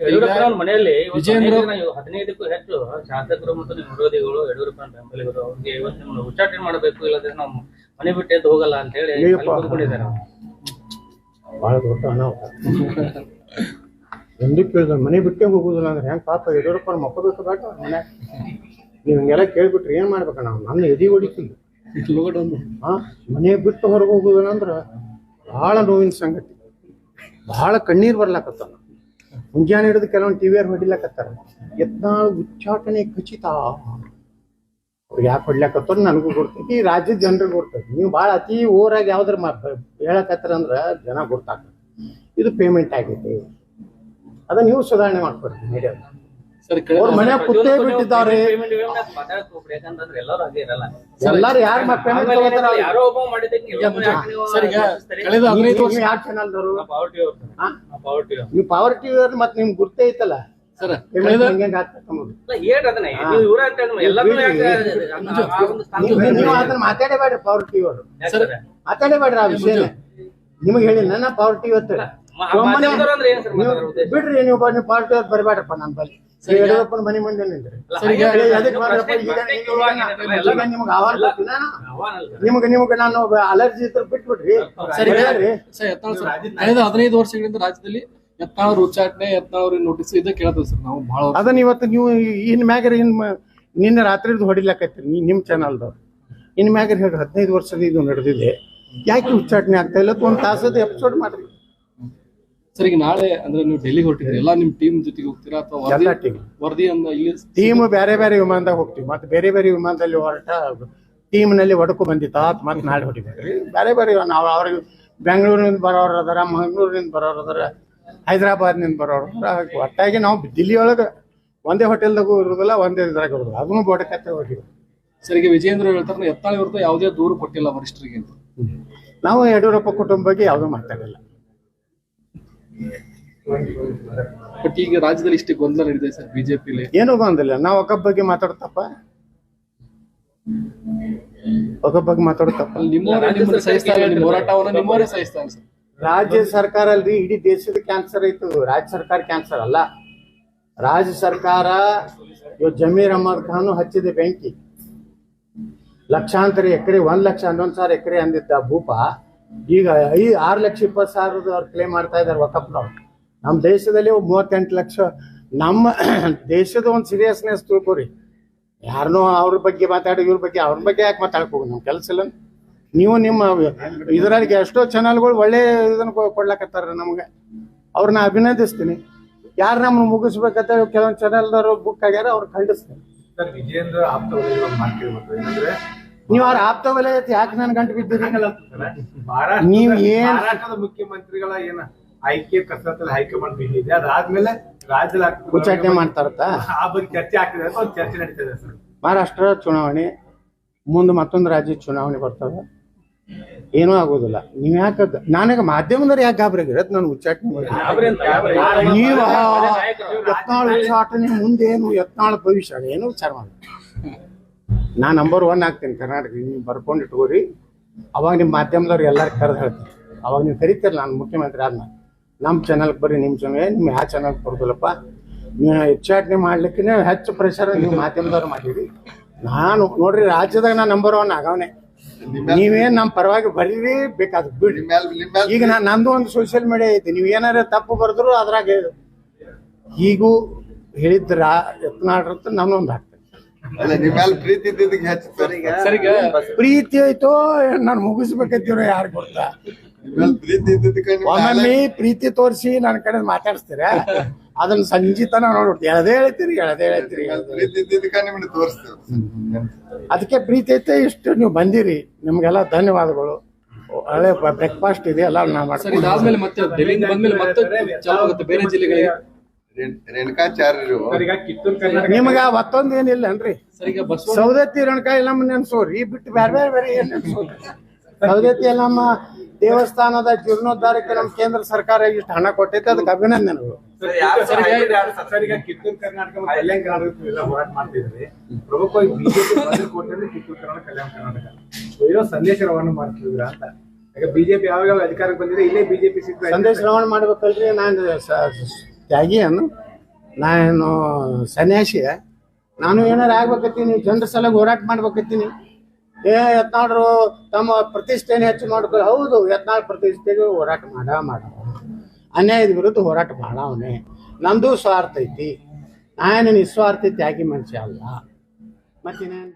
ಯಡಿಯೂರಪ್ಪನವ್ರ ಮನೆಯಲ್ಲಿ ಹದಿನೈದಕ್ಕೂ ಹೆಚ್ಚು ಶಾಸಕರು ಮತ್ತು ವಿರೋಧಿಗಳು ಯಡಿಯೂರಪ್ಪನ ಬೆಂಬಲಿಗರು ಅವ್ರಿಗೆ ಇವತ್ತು ನಿಮ್ಮನ್ನು ಉಚ್ಚಾಟನೆ ಮಾಡಬೇಕು ಇಲ್ಲದ್ರೆ ನಾವು ಮನೆ ಬಿಟ್ಟು ಎದ್ದು ಹೋಗಲ್ಲ ಅಂತ ಹೇಳಿ ಅವ್ರು. ಬಹಳ ದೊಡ್ಡ ಅನಾಹುತ. ಎಂದು ಕೇಳಿದ್ರೆ ಮನೆ ಬಿಟ್ಟೆ ಹೋಗುದಿಲ್ಲ ಅಂದ್ರೆ ಹೆಂಗ್ ಪಾಪ ಯಡಿಯೂರಪ್ಪನ ಮಕ್ಕಬೇಕು ಬೇಡ ಮನೆ. ನೀವು ಹಿಂಗೆಲ್ಲ ಕೇಳ್ಬಿಟ್ರಿ ಏನ್ ಮಾಡ್ಬೇಕ ನಾವು? ನನ್ನ ಎದಿ ಹೊಡಿತಿಲ್ಲ ಹಾ ಮನೆ ಬಿಟ್ಟು ಹೊರಗೆ ಹೋಗುದಿಲ್ಲ ಅಂದ್ರ ಬಹಳ ನೋವಿನ ಸಂಗತಿ. ಬಹಳ ಕಣ್ಣೀರ್ ಬರ್ಲಾಕತ್ತಾನ ಮುಂಜಾನೆ ಹಿಡಿದು ಕೆಲವೊಂದು ಟಿವಿಯರ್ ಹೊಡಿಲಕತ್ತಾರ? ಯತ್ನಾಳ್ ಉಚ್ಚಾಟನೆ ಖಚಿತ. ಅವ್ರಿಗೆ ಯಾಕೆ ಹೊಡ್ಲಾಕತ್ತಾರ ನನಗೂ ಗೊತ್ತೈತಿ ಈ ರಾಜ್ಯದ ಜನರಿಗೆ ಗೊತ್ತೈತಿ ನೀವು ಭಾಳ ಅತಿ ಓರಾಗಿ ಯಾವ್ದಾರು ಮಾ ಹೇಳಕತ್ತಾರ ಅಂದ್ರೆ ಜನ ಗೊತ್ತಾಗ್ತದೆ. ಇದು ಪೇಮೆಂಟ್ ಆಗೈತಿ. ಅದನ್ನ ನೀವು ಸುಧಾರಣೆ ಮಾಡ್ಕೊಡ್ರಿ ಮೀಡಿಯಾ ಸರ್ ಅವ್ರ ಮನೆ ಕುತ್ತೇ ಇವತ್ತು ಬಿಟ್ಟಿದ್ದಾರೆ. ಎಲ್ಲರೂ ಯಾರು ಪೇಮೆಂಟ್ ಯಾರೋ ನೀವು ಮತ್ತೆ ನಿಮ್ಗೆ ಗುರ್ತೇ ಐತಲ್ಲ? ಮಾತಾಡಬೇಡ್ರಿ ಪವರ್ ಟಿವಿ ಅವರು? ಮಾತಾಡಬೇಡ್ರಿ ಆ ವಿಷಯ ನಿಮಗೆ ಹೇಳಿ ನನ್ನ ಪವರ್ ಟಿವಿ ಬಿಡ್ರಿ ನೀವು ಬನ್ನಿ ಟಿವಿ ಅವ್ರು ಬರಬೇಡ್ರಪ್ಪ ನನ್ನ ಬಲ್ಲಿ ನೀವು ಯಡಿಯೂರಪ್ಪನ ಮನೆ ಮುಂದೆ ನಿಮ್ಗೆ ಆಹ್ವಾನ ನಿಮ್ಗೆ ನಿಮ್ಗೆ ನಾನು ಅಲರ್ಜಿ ಇದ್ರೆ ಬಿಟ್ಬಿಡ್ರಿ. ಹದಿನೈದು ವರ್ಷಗಳಿಂದ ರಾಜ್ಯದಲ್ಲಿ ಎತ್ತಾವ್ರ ಉಚ್ಚಾಟನೆ ಎತ್ತಾವ್ರ ನೋಟಿಸ್ ಇದೆ ಕೇಳ್ತೇವೆ ಸರ್ ನಾವು ಬಹಳ. ಅದನ್ನ ಇವತ್ತು ನೀವು ಇನ್ ಮ್ಯಾಗರ ಇನ್ ನಿನ್ನೆ ರಾತ್ರಿದು ಹೊಡಿಲಕತ್ತೀರಿ ನೀ ನಿಮ್ಮ ಚಾನಲ್ದವ್ರು ಇನ್ ಮ್ಯಾಗರ ಹೇಳಿ ಹದಿನೈದು ವರ್ಷದ ಇದು ನಡೆದಿದೆ. ಯಾಕೆ ಉಚ್ಚಾಟನೆ ಆಗ್ತಾ ಇಲ್ಲ? ಒಂದು ತಾಸದ ಎಪಿಸೋಡ್ ಮಾಡ್ರಿ. ಸರ್ ಈಗ ನಾಳೆ ಅಂದ್ರೆ ನೀವು ಡೆಲ್ಲಿ ಹೊರಟಿದ್ರಿ ಎಲ್ಲ ನಿಮ್ ಟೀಮ್ ಜೊತೆಗೆ ಹೋಗ್ತೀರಾ ಅಥವಾ ಎಲ್ಲ ವರದಿ ಟೀಮ್ ವರದಿ ಅಂದ ಇಲ್ಲಿ ಟೀಮ್ ಬೇರೆ ಬೇರೆ ವಿಮಾನದಾಗ ಹೋಗ್ತೀವಿ. ಮತ್ತೆ ಬೇರೆ ಬೇರೆ ವಿಮಾನದಲ್ಲಿ ಹೊರಟ ಟೀಮ್ನಲ್ಲಿ ಒಡಕು ಆತ್ ಮತ್ತೆ ನಾಳೆ ಹೊಡಿಬೇಕ್ರಿ ಬೇರೆ ಬೇರೆ ನಾವು ಅವ್ರಿಗೆ ಬೆಂಗಳೂರಿನಿಂದ ಬರೋರು ಅದಾರ ಮಂಗಳೂರಿನಿಂದ ಬರೋರು ಅದಾರ ಹೈದರಾಬಾದ್ನಿಂದ ಬರೋರು ಅದಾರ ಒಟ್ಟಾಗಿ ನಾವು ದಿಲ್ಲಿ ಒಳಗೆ ಒಂದೇ ಹೋಟೆಲ್ದಾಗೂ ಇರೋದಿಲ್ಲ ಒಂದೇ ಇದ್ರಾಗ ಇರೋದಿಲ್ಲ. ಅದನ್ನು ಬೋಡಕತ್ತೆ ಹೋಗಿವಿ ಸರ್ ಈಗ ವಿಜೇಂದ್ರ ಹೇಳ್ತಾರೆ ಯತ್ನಾಳ್ ಇವ್ರದ್ದು ಯಾವುದೇ ದೂರು ಕೊಟ್ಟಿಲ್ಲ ವರಿಷ್ಠರಿಗೆ ಅಂತ. ನಾವು ಯಡಿಯೂರಪ್ಪ ಕುಟುಂಬ ಬಗ್ಗೆ ಯಾವುದೂ ಮಾತಾಡಿಲ್ಲ ಬಟ್ ಈಗ ರಾಜ್ಯದಲ್ಲಿ ಇಷ್ಟು ಗೊಂದಲ ನಡೆದಿದೆ ಸರ್ ಬಿಜೆಪಿಲಿ. ಏನೂ ಗೊಂದಲ ನಾವು ಒಕ್ಕ ಬಗ್ಗೆ ಮಾತಾಡ್ತಪ್ಪ. ಒಕ್ಕ ಬಗ್ಗೆ ಮಾತಾಡ್ತಪ್ಪ. ನಿಮ್ಮವರೇ ನಿಮ್ಮನ್ನ ನಿಮ್ಮ ಹೋರಾಟವನ್ನ ನಿಮ್ಮವರೇ ಸಹಿಸ್ತಾರೆ ಸರ್. ರಾಜ್ಯ ಸರ್ಕಾರ ಅಲ್ರಿ ಇಡೀ ದೇಶದ ಕ್ಯಾನ್ಸರ್ ಐತು ರಾಜ್ಯ ಸರ್ಕಾರ ಕ್ಯಾನ್ಸರ್ ಅಲ್ಲ. ರಾಜ್ಯ ಸರ್ಕಾರ ಇವತ್ತು ಜಮೀರ್ ಅಹಮದ್ ಖಾನ್ ಹಚ್ಚಿದೆ ಬೆಂಕಿ. ಲಕ್ಷಾಂತರ ಎಕರೆ ಒಂದ್ ಲಕ್ಷ ಹನ್ನೊಂದು ಸಾವಿರ ಎಕರೆ ಅಂದಿದ್ದ ಭೂಪ ಈಗ ಈ ಆರು ಲಕ್ಷ ಇಪ್ಪತ್ತು ಸಾವಿರದ ಅವ್ರು ಕ್ಲೇಮ್ ಮಾಡ್ತಾ ಇದ್ದಾರೆ ವಕಫ್ನವ್ರು ನಮ್ಮ ದೇಶದಲ್ಲಿ ಮೂವತ್ತೆಂಟು ಲಕ್ಷ. ನಮ್ಮ ದೇಶದ ಒಂದು ಸೀರಿಯಸ್ನೆಸ್ ತಿಳ್ಕೊರಿ. ಯಾರನ್ನೋ ಅವ್ರ ಬಗ್ಗೆ ಮಾತಾಡಿ, ಇವ್ರ ಬಗ್ಗೆ, ಅವ್ರ ಬಗ್ಗೆ ಯಾಕೆ ಮಾತಾಡಕ್ ನಮ್ಮ ಕೆಲಸ ಇಲ್ಲ. ನೀವು ನಿಮ್ಮ ಇದರಲ್ಲಿ ಎಷ್ಟೋ ಚಾನಲ್ಗಳು ಒಳ್ಳೆ ಇದನ್ನು ಕೊಡ್ಲಕತ್ತಾರ ನಮ್ಗೆ. ಅವ್ರನ್ನ ಅಭಿನಂದಿಸ್ತೀನಿ. ಯಾರು ನಮ್ಮ ಮುಗಿಸ್ಬೇಕಂತ ಕೆಲವೊಂದು ಚಾನಲ್ದವರು ಬುಕ್ ಆಗ್ಯಾರ, ಅವ್ರು ಖಂಡಿಸ್ತೀನಿ. ಸರ್, ವಿಜೇಂದ್ರ ಆಪ್ತ ವಲಯದ ಮಾತು ಕೇಳ್ಬೇಕು ಏನಂದ್ರೆ ನೀವು ಅವ್ರ ಆಪ್ತ ವಲಯ ಯಾಕೆ ನನ್ ಗಂಟು ಬಿದ್ದೀರಿ? ನೀವ್ ಏನ್- ಮಹಾರಾಷ್ಟ್ರದ ಮುಖ್ಯಮಂತ್ರಿಗಳ ಏನ ಆಯ್ಕೆ ಕಸರತ್ತಲ್ಲಿ ಹೈಕಮಾಂಡ್ ಬಿದ್ದಿದೆ ಅದಾದ್ಮೇಲೆ ರಾಜ್ಯದಲ್ಲಿ ಆಗ್ತಿರೋ ಉಚ್ಚಾಟನೆ ಮಾಡ್ತಾರತ್ತ? ಆ ಬಗ್ಗೆ ಚರ್ಚೆ ಆಗ್ತಿದೆ ಅಂತ ಒಂದು ಚರ್ಚೆ ನಡೀತದೆ ಸರ್. ಮಹಾರಾಷ್ಟ್ರ ಚುನಾವಣೆ ಮುಂದೆ ಮತ್ತೊಂದು ರಾಜ್ಯ ಚುನಾವಣೆ ಬರ್ತದ. ಏನೂ ಆಗೋದಿಲ್ಲ. ನೀವ್ ಯಾಕ ನನಗೆ ಮಾಧ್ಯಮದವ್ರು ಯಾಕೆ ಗಾಬರಿ ಆಗಿರತ್ ನಾನು ಉಚ್ಚಾಟನೆ ಮಾಡಿ ಗಾಬರಿ ನೀವು. ಯತ್ನಾಳ್ ಉಚ್ಚಾಟನೆ ಮುಂದೇನು ಯತ್ನಾಳ ಭವಿಷ್ಯ ಏನು ವಿಚಾರ ಮಾಡಿ ನಾ ನಂಬರ್ ಒನ್ ಆಗ್ತೀನಿ ಕರ್ನಾಟಕ ನೀವು ಬರ್ಕೊಂಡು ಇಟ್ಕೋರಿ. ಅವಾಗ ನಿಮ್ಮ ಮಾಧ್ಯಮದವ್ರು ಎಲ್ಲರೂ ಕರೆದು ಹೇಳ್ತೀನಿ. ಅವಾಗ ನೀವು ಕರಿತೀರ ನಾನು ಮುಖ್ಯಮಂತ್ರಿ ಆದ್ಮೇಲೆ ನಮ್ಮ ಚಾನಲ್ಗೆ ಬರ್ರಿ ನಿಮ್ಮ ಚಾನಲ್ ನಿಮ್ಮ ಯಾವ ಚಾನಲ್ಗೆ ಬರೋದಿಲ್ಲಪ್ಪ ನೀವು ಹೆಚ್ಚಾಟನೆ ಮಾಡ್ಲಿಕ್ಕೆ ಹೆಚ್ಚು ಪ್ರೆಷರ್ ನೀವು ಮಾಧ್ಯಮದವ್ರು ಮಾಡಿರಿ. ನಾನು ನೋಡ್ರಿ ರಾಜ್ಯದಾಗ ನಾನು ನಂಬರ್ ಒನ್ ಆಗವನೆ. ನೀವೇನ್ ನಮ್ಮ ಪರವಾಗಿ ಬರೀರಿ ಬೇಕಾದ ಬಿಡಿ ಈಗ ನಾ ನಂದು ಒಂದು ಸೋಷಿಯಲ್ ಮೀಡಿಯಾ ಐತಿ. ನೀವು ಏನಾರ ತಪ್ಪು ಬರೆದ್ರು ಅದ್ರಾಗ ಈಗೂ ಹೇಳಿದ್ರ ಯತ್ನಾಡ್ರ ನಾನು ಒಂದು ಅಲ್ಲ ಪ್ರೀತಿ ಇದ್ದಿದ್ದಕ್ಕೆ ಹೆಚ್ಚು ಪ್ರೀತಿ ಐತೋ ನಾನು ಮುಗಿಸ್ಬೇಕಂತೀವ್ರ ಯಾರು ಗೊತ್ತಾ? ನಿಮ್ಮೆಲ್ಲ ಪ್ರೀತಿ ಇದ್ದಿದ್ದಕ್ಕೆ ಒಮ್ಮೊಮ್ಮೆ ಪ್ರೀತಿ ತೋರಿಸಿ ನನ್ನ ಕಡೆ ಮಾತಾಡಿಸ್ತೀರ? ಅದನ್ನ ಸಂಜಿತನ ನೋಡ್ಬಿಟ್ಟು ಎಳದೇ ಹೇಳ್ತೀರಿ ಎಳದೇ ಹೇಳ್ತೀರಿ ನಿಮ್ಮೆಲ್ಲ ಪ್ರೀತಿ ಇದ್ದಿದ್ದಕ್ಕೆ ನಿಮ್ಮನ್ನ ತೋರಿಸ್ತೇವೆ. ಅದಕ್ಕೆ ಪ್ರೀತಿ ಐತೆ ಇಷ್ಟು ನೀವು ಬಂದಿರಿ. ನಿಮ್ಗೆಲ್ಲ ಧನ್ಯವಾದಗಳು. ಒಳ್ಳೆ ಬ್ರೇಕ್ಫಾಸ್ಟ್ ಇದೆ ಎಲ್ಲ ನಾ ಸರ್ ಮಾಡ್ತೀನಿ ಇದಾದ್ಮೇಲೆ ಮತ್ತೆ ಡೆಲ್ಲಿಯಿಂದ ಬಂದ್ಮೇಲೆ ಮತ್ತೆ ಚಾಲು ಆಗುತ್ತೆ ಬೇರೆ ಜಿಲ್ಲೆಗಳಿಗೆ ರೇಣುಕಾಚಾರ್ಯರು. ನಿಮ್ಗ ಈಗ ಕಿತ್ತೂರು ಕರ್ನಾಟಕ ನಿಮಗ ಮತ್ತೊಂದು ಏನಿಲ್ಲ ಅನ್ರಿ ಸೌದತ್ತಿ ರಣಕಾಯಿ ನಮ್ಮ ನೆನ್ಸೋರಿ. ಬಿಟ್ಟು ಬೇರೆ ಬೇರೆ ಬೇರೆ ಏನ್ ನೆನ್ಸೋರಿ? ಸೌದತ್ತಿ ನಮ್ಮ ದೇವಸ್ಥಾನದ ಜೀರ್ಣೋದ್ಧಾರಕ್ಕೆ ನಮ್ಮ ಕೇಂದ್ರ ಸರ್ಕಾರ ಇಷ್ಟು ಹಣ ಕೊಟ್ಟೈತೆ ಅದಕ್ಕೆ ಅಭಿನಂದನೆಗಳು. ಈಗ ಕಿತ್ತೂರು ಕರ್ನಾಟಕ ಕಲ್ಯಾಣ ಹೋರಾಟ ಪ್ರಮುಖವಾಗಿ ಬಿಜೆಪಿ ಬಾಗಲಕೋಟೆಯಲ್ಲಿ ಕಿತ್ತೂರು ಕರ್ನಾಟಕ ಕಲ್ಯಾಣ ಕರ್ನಾಟಕ. ಇರೋ ಸಂದೇಶ ರವಾನೆ ಮಾಡ್ತಿದ್ರ ಅಂತ. ಈಗ ಬಿಜೆಪಿ ಯಾವಾಗ ಅಧಿಕಾರಕ್ಕೆ ಬಂದಿದೆ ಇಲ್ಲೇ ಬಿಜೆಪಿ ಸಿಗ್ತದೆ ಸಂದೇಶ ರವಾನೆ ಮಾಡ್ಬೇಕಲ್ರಿ ನಾನು ತ್ಯಾಗಿ ಅನ್ನು ನಾನು ಸನ್ಯಾಸಿ ನಾನು ಏನಾರು ಆಗ್ಬೇಕತ್ತೀನಿ ಜನರ ಸಲ ಹೋರಾಟ ಮಾಡ್ಬೇಕತ್ತೀನಿ. ಏ, ಯತ್ನಾಳರು ತಮ್ಮ ಪ್ರತಿಷ್ಠೆನ ಹೆಚ್ಚು ಮಾಡ್ಕೊ, ಹೌದು, ಯತ್ನಾಳ್ ಪ್ರತಿಷ್ಠೆಗೆ ಹೋರಾಟ ಮಾಡ ಮಾಡ. ಅನ್ಯಾಯದ ವಿರುದ್ಧ ಹೋರಾಟ ಮಾಡಾವನೆ ನಂದು ಸ್ವಾರ್ಥ ಐತಿ. ನಾನು ನಿಸ್ವಾರ್ಥ ತ್ಯಾಗಿ ಮನುಷ್ಯ ಅಲ್ಲ. ಮತ್ತಿನ್ನೇನು